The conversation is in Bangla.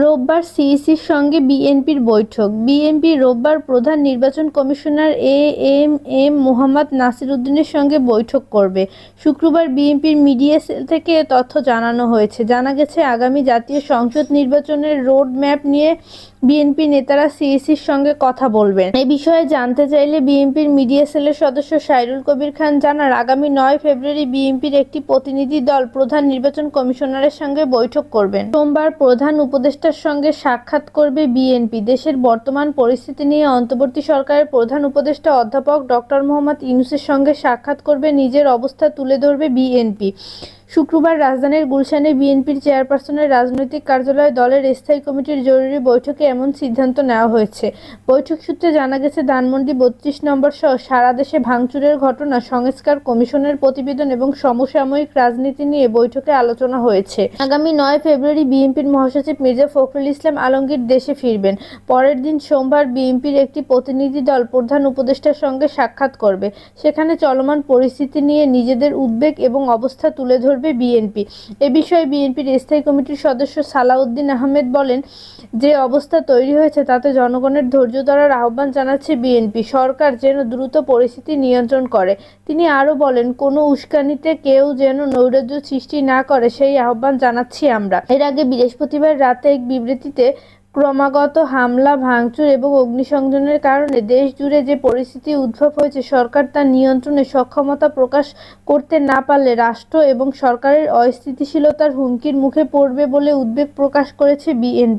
রোববার সিইসির সঙ্গে বিএনপির বৈঠক। বিএনপি রোববার প্রধান নির্বাচন commissioner A M M Mohammad নাসিরুদ্দিনের সঙ্গে বৈঠক করবে। শুক্রবার বিএনপির মিডিয়া সেল থেকে তথ্য জানানো হয়েছে। জানা গেছে, আগামী জাতীয় সংসদ নির্বাচনের রোড ম্যাপ নিয়ে বিএনপি নেতারা সিইসির সঙ্গে কথা বলবেন। এ বিষয়ে জানতে চাইলে বিএনপির মিডিয়া সেলের সদস্য সাইরুল কবির খান জানার আগামী নয় ফেব্রুয়ারি বিএনপির একটি প্রতিনিধি দল প্রধান নির্বাচন কমিশনারের সঙ্গে বৈঠক করবেন। সোমবার প্রধান উপদেষ্টার সঙ্গে সাক্ষাৎ করবে বিএনপি। দেশের বর্তমান পরিস্থিতি নিয়ে অন্তর্বর্তী সরকারের প্রধান উপদেষ্টা অধ্যাপক ডক্টর মোহাম্মদ ইউনুসের সঙ্গে সাক্ষাৎ করবে, নিজের অবস্থা তুলে ধরবে বিএনপি। শুক্রবার রাজধানীর গুলশানে বিএনপির চেয়ারপারসনের রাজনৈতিক কার্যালয়ে দলের স্থায়ী কমিটির জরুরি বৈঠকে এমন সিদ্ধান্ত নেওয়া হয়েছে। বৈঠক সূত্রে জানা গেছে, ধানমন্ডি বত্রিশ নম্বর সহ সারা দেশে ভাঙচুরের ঘটনা, সংস্কার কমিশনের প্রতিবেদন এবং সমসাময়িক রাজনীতি নিয়ে বৈঠকে আলোচনা হয়েছে। আগামী নয় ফেব্রুয়ারি বিএনপির মহাসচিব মির্জা ফখরুল ইসলাম আলমগীর দেশে ফিরবেন। পরের দিন সোমবার বিএনপির একটি প্রতিনিধি দল প্রধান উপদেষ্টার সঙ্গে সাক্ষাৎ করবে। সেখানে চলমান পরিস্থিতি নিয়ে নিজেদের উদ্বেগ এবং অবস্থা তুলে ধরবে বিএনপি। এ বিষয়ে বিএনপির স্থায়ী কমিটির সদস্য সালাউদ্দিন আহমেদ বলেন, যে অবস্থা তৈরি হয়েছে তাতে জনগণের ধৈর্য ধরার আহ্বান জানাচ্ছে বিএনপি। সরকার যেন দ্রুত পরিস্থিতি নিয়ন্ত্রণ করে। তিনি আরও বলেন, কোনো উস্কানিতে কেউ যেন নৈরাজ্য সৃষ্টি না করে, সেই আহ্বান জানাচ্ছি আমরা। এর আগে বৃহস্পতিবার রাতে এক বিবৃতিতে ক্রমাগত হামলা, ভাঙচুর এবং অগ্নিসংযোগের কারণে দেশ জুড়ে যে পরিস্থিতি উদ্ভব হয়েছে, সরকার তার নিয়ন্ত্রণে সক্ষমতা প্রকাশ করতে না পারলে রাষ্ট্র এবং সরকারের অস্থিতিশীলতার হুমকির মুখে পড়বে বলে উদ্বেগ প্রকাশ করেছে বিএনপি।